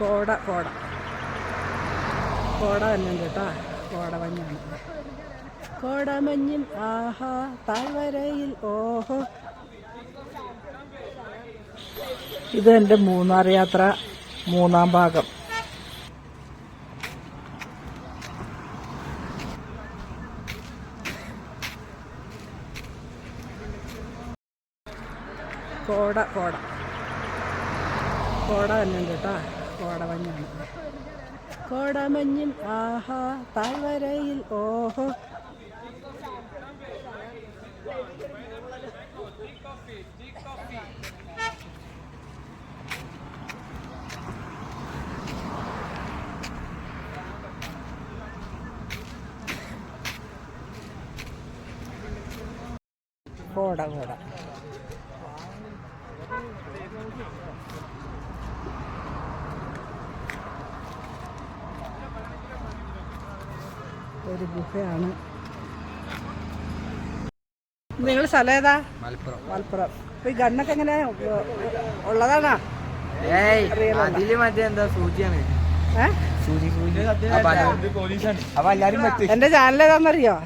കോട കോട. കോട തന്നെ കേട്ടോ. കോട കോടമഞ്ഞിൻ ആഹാ താഴ്വരയിൽ ഓഹോ. ഇത് എന്റെ മൂന്നാർ യാത്ര മൂന്നാം ഭാഗം. കോട കോട. കോട തന്നെ കേട്ടോ. കോടമഞ്ഞാണ് കോടമഞ്ഞിൻ ആഹാ താഴ്വരയിൽ ഓഹോ. കോട കോട ഒരു ഗുഹയാണ്. നിങ്ങൾ സ്ഥലം ഏതാ? മലപ്പുറം. മലപ്പുറം. അപ്പൊ ഈ ഗണ്ണൊക്കെ എങ്ങനെ ഉള്ളതാണോ. അതിൽ മറ്റേ എന്താ സൂചിയാണ്? എന്റെ ചാനൽ ഏതാണെന്നറിയോ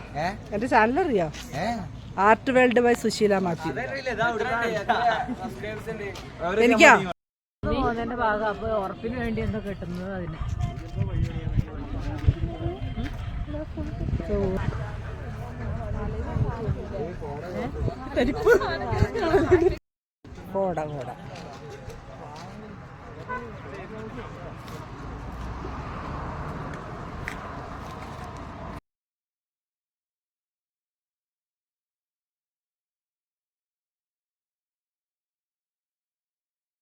എന്റെ ചാനൽ അറിയോ? Art world by Susheela Mathew എനിക്കോ? പോകുന്നതിന്റെ ഭാഗം. അപ്പൊ ഉറപ്പിന് വേണ്ടി എന്താ കിട്ടുന്നത് അതിന്. പരിപ്പ് കോട കോട